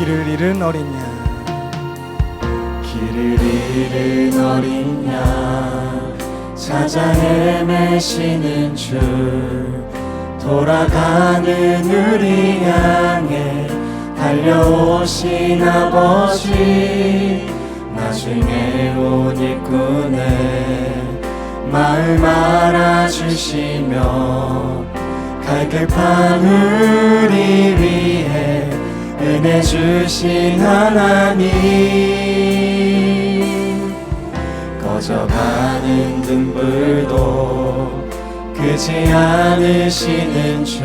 길을 잃은 어린 양 길을 잃은 어린 양 찾아 헤매시는 줄 돌아가는 우리 향해 달려오신 아버지. 나중에 온 일꾼의 마음 알아주시며 갈급한 은혜 주신 하나님. 꺼져가는 등불도 끄지 않으시는 줄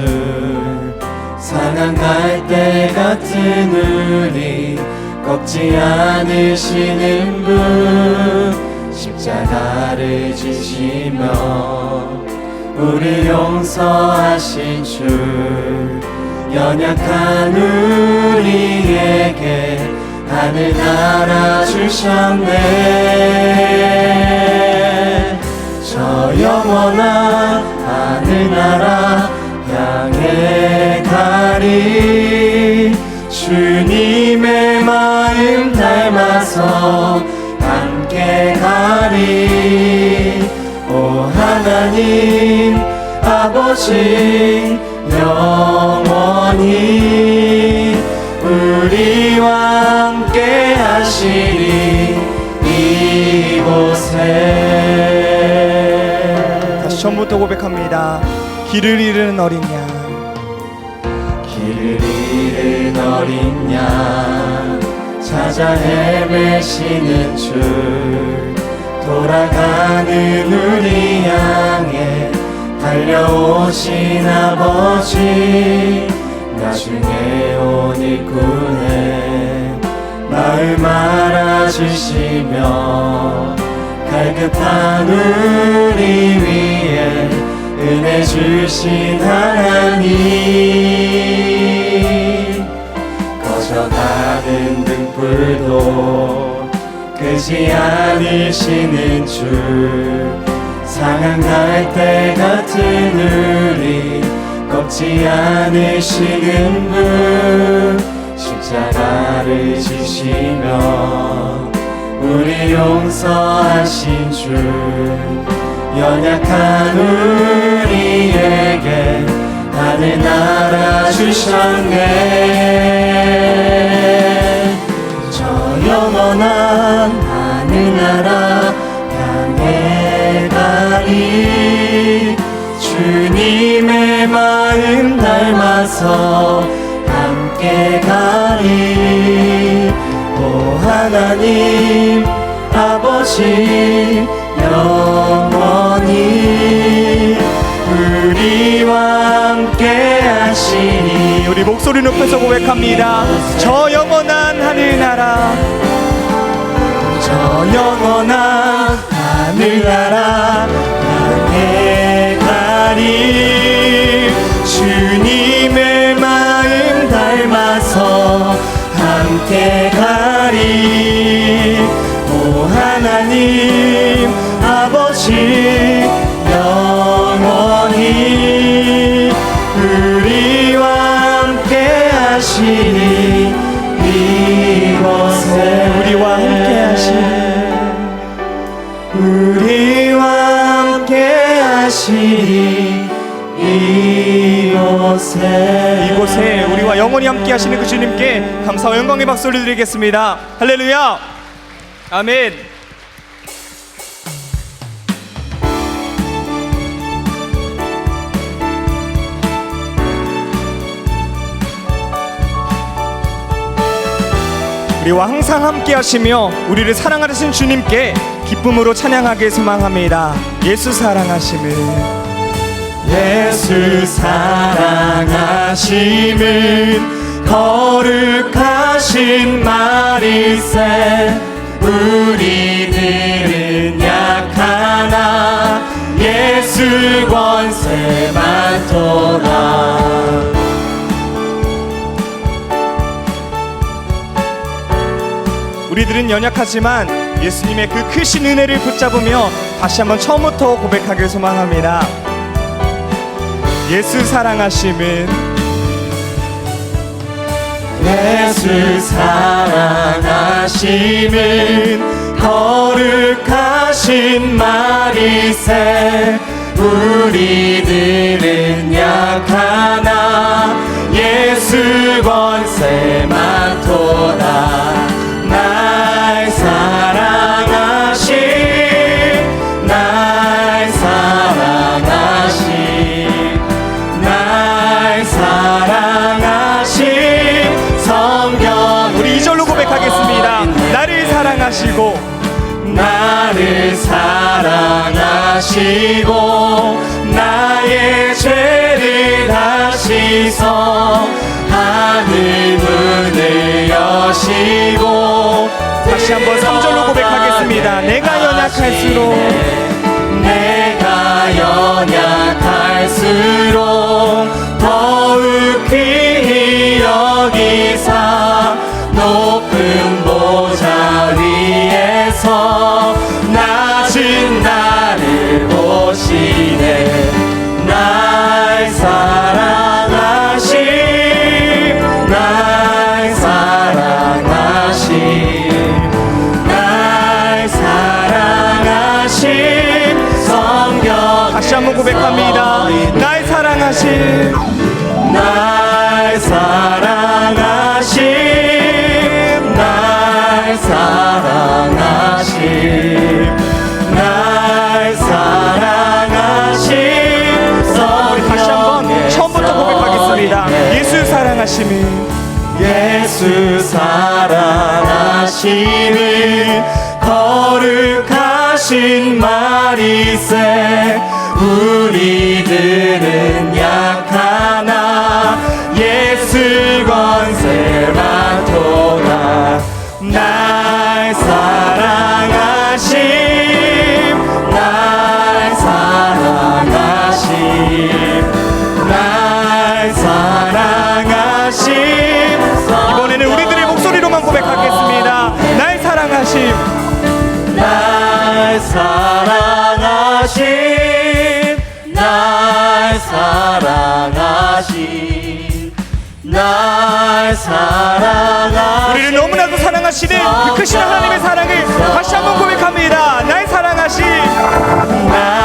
상한 갈대 같은 우리 꺾지 않으시는 분. 십자가를 지시며 우리 용서하신 줄 연약한 우리에게 하늘 나라 주셨네. 저 영원한 하늘 나라 향해 가리. 주님의 마음 닮아서 함께 가리. 오 하나님 아버지 영원히 우리와 함께 하시리 이곳에. 다시 처음부터 고백합니다. 길을 잃은 어린 양 길을 잃은 어린 양 찾아 헤매시는 줄. 돌아가는 우리 달려오신 아버지 나중에 온 일꾼의 마음 알아주시며 갈급한 우리 위해 은혜 주신 하나님. 꺼져가는 등불도 끄지 않으시는 줄 상한 갈대 같은 우리 꺾지 않으시는 분 십자가를 지시며 우리 용서하신 줄 연약한 우리에게 하늘 나라 주셨네. 저 영원한 하늘나라 마음 닮아서 함께 가리. 오 하나님 아버지 영원히 우리와 함께 하시니 우리 목소리 높여서 고백합니다. 저 영원한 하늘나라. 저 영원한 하늘나라 향해 가리 주님의 마음 닮아서 함께 이곳에 우리와 영원히 함께 하시는 그 주님께 감사와 영광의 박수를 드리겠습니다. 할렐루야. 아멘. 우리와 항상 함께 하시며 우리를 사랑하신 주님께 기쁨으로 찬양하게 소망합니다. 예수 사랑하심을 예수 사랑하심은 거룩하신 말일세 우리들은 약하나 예수 권세 많도다 우리들은 연약하지만 예수님의 그 크신 은혜를 붙잡으며 다시 한번 처음부터 고백하길 소망합니다. 예수 사랑하심은 예수 사랑하심은 거룩하신 마리세. 우리 사랑하시고 나를 사랑하시고 나의 죄를 다시서 하늘 문을 여시고 다시 한번 3절로 고백하겠습니다. 내가 연약할수록 사랑하심은 예수 사랑하심은 거룩하신 마리세. 우리 사랑하신 날 사랑하신 날 사랑하신 우리를 너무나도 사랑하시는 그 크신 하나님의 사랑을 다시 한번 고백합니다. 날 사랑하신 날